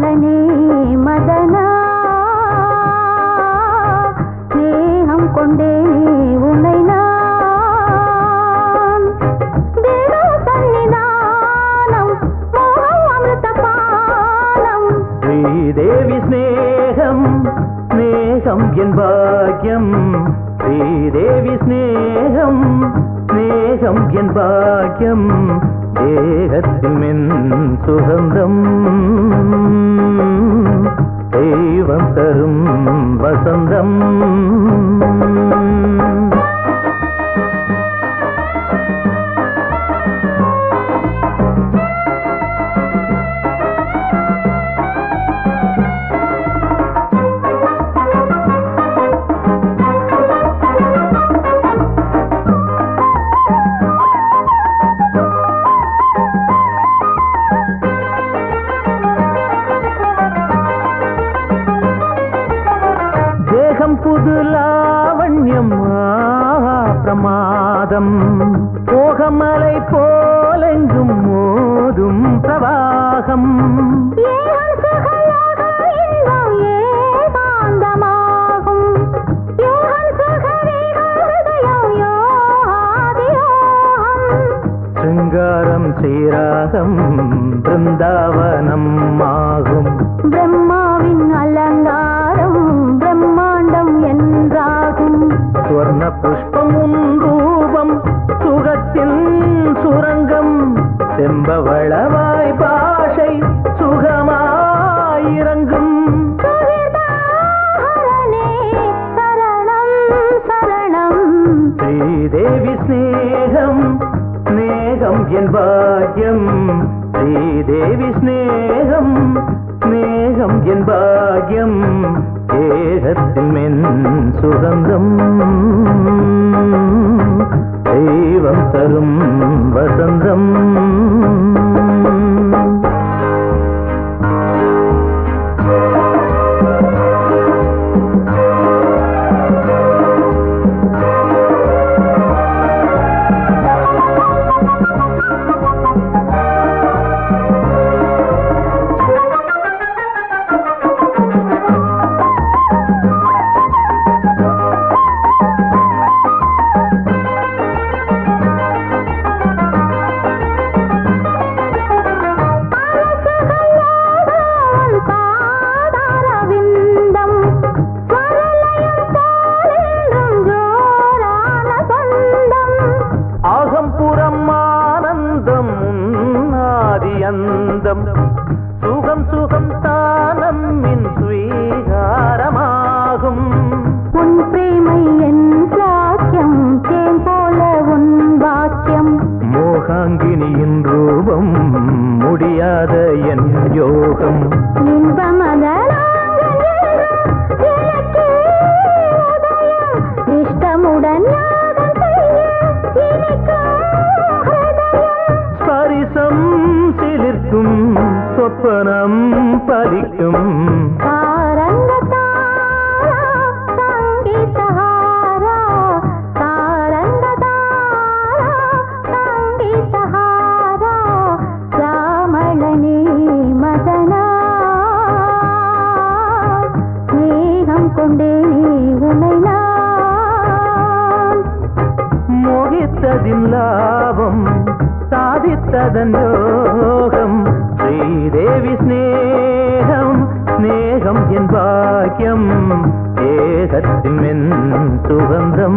பழனி மதனா நேகம் கொண்டே உன்னை நான் சன்னிதானம் மோகம் அமிர்த பானம். ஸ்ரீதேவி ஸ்நேகம் ஸ்நேகம் என் பாக்கியம். ஸ்ரீதேவி பாக்கியம். தேகத்தில் மென் சுகந்தம். புது லாவண்யம் பிரமாதம். போகமலை போலெங்கும் மோதும் பிரவாகம். சிங்காரம் சீராகம் பிருந்தாவனம். என் பாக்கியம் ஸ்ரீதேவி ஸ்நேகம் ஸ்நேகம் என் பாக்கியம் ஏகத்தின் மென் சுகந்தம். தெய்வம் தரும் வசந்தம். அந்தம் சுகம் சுகம் தானம்மின் ஸ்வீகாரமாகும் உன் பிரேமை என் சாக்கியம் தேன் போல உன் வாக்கியம். மோகாங்கினியின் ரூபம் முடியாத என் யோகம். ചെയ്തതിൽ ലാഭം സാധിത്തതൻ യോഗം ശ്രീദേവി സ്നേഹം സ്നേഹം എൻ ഭാഗ്യം ഏകത്തിൻ സുഗന്ധം.